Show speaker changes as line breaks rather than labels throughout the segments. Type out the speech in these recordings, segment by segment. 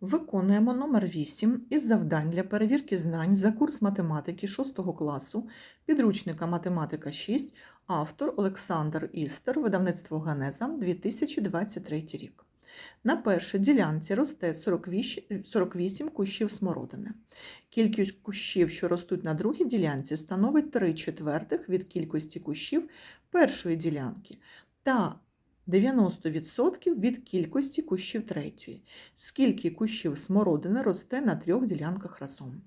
Виконуємо номер 8 із завдань для перевірки знань за курс математики 6 класу, підручника Математика 6, автор Олександр Істер, видавництво Ганеза, 2023 рік. На першій ділянці росте 48 48 кущів смородини. Кількість кущів, що ростуть на другій ділянці, становить 3 четвертих від кількості кущів першої ділянки та 90% від кількості кущів третьої. Скільки кущів смородини росте на трьох ділянках разом.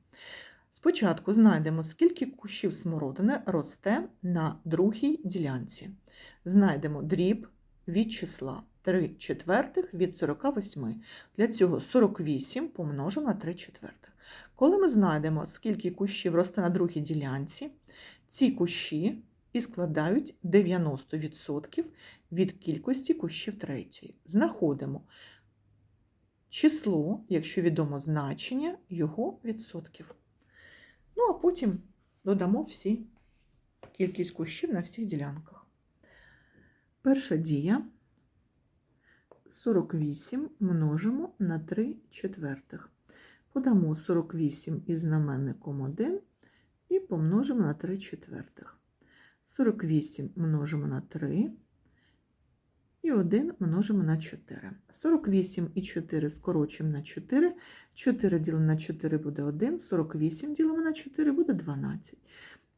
Спочатку знайдемо, скільки кущів смородини росте на другій ділянці. Знайдемо дріб від числа 3 четвертих від 48. Для цього 48 помножимо на 3 четвертих. Коли ми знайдемо, скільки кущів росте на другій ділянці, ці кущі і складають 90% від кількості кущів третьої. Знаходимо число, якщо відомо значення його відсотків. Ну, а потім додамо всі кількість кущів на всіх ділянках. Перша дія 48 множимо на 3 четвертих. Подамо 48 із знаменником 1 і помножимо на 3 четвертих. 48 множимо на 3 і 1 множимо на 4. 48 і 4 скорочуємо на 4. 4 ділимо на 4 буде 1, 48 ділимо на 4 буде 12.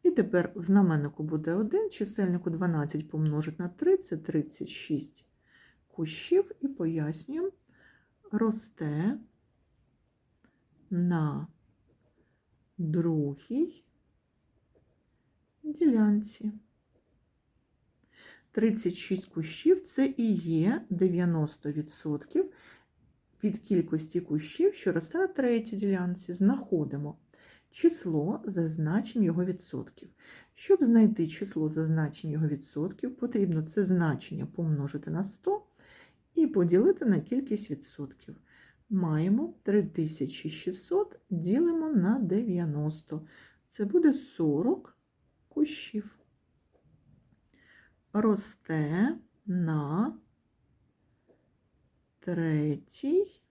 І тепер в знаменнику буде 1, чисельнику 12 помножить на 3, це 36 кущів, і пояснюємо, росте на другій ділянці. 36 кущів це і є 90% від кількості кущів, що росте на третій ділянці. Знаходимо число за значенням його відсотків. Щоб знайти число за значенням його відсотків, потрібно це значення помножити на 100 і поділити на кількість відсотків. Маємо 3600 ділимо на 90. Це буде 40 кущів. Росте на третій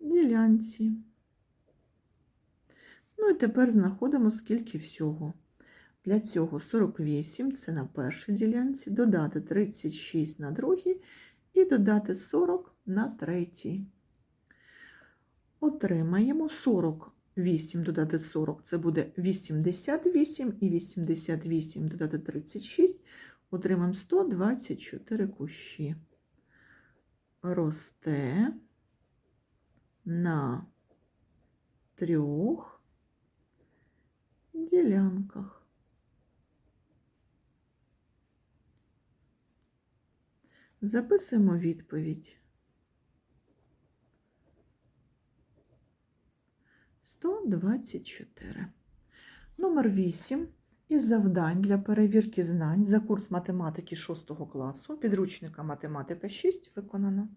ділянці. Ну і тепер знаходимо, скільки всього. Для цього 48 це на першій ділянці, додати 36 на другій і додати 40 на третій. Отримаємо 48 додати 40, це буде 88, і 88 додати 36, отримаємо 124 кущі. Росте на трьох ділянках. Записуємо відповідь. 124. Номер 8 із завдань для перевірки знань за курс математики 6 класу підручника Математика 6 виконано.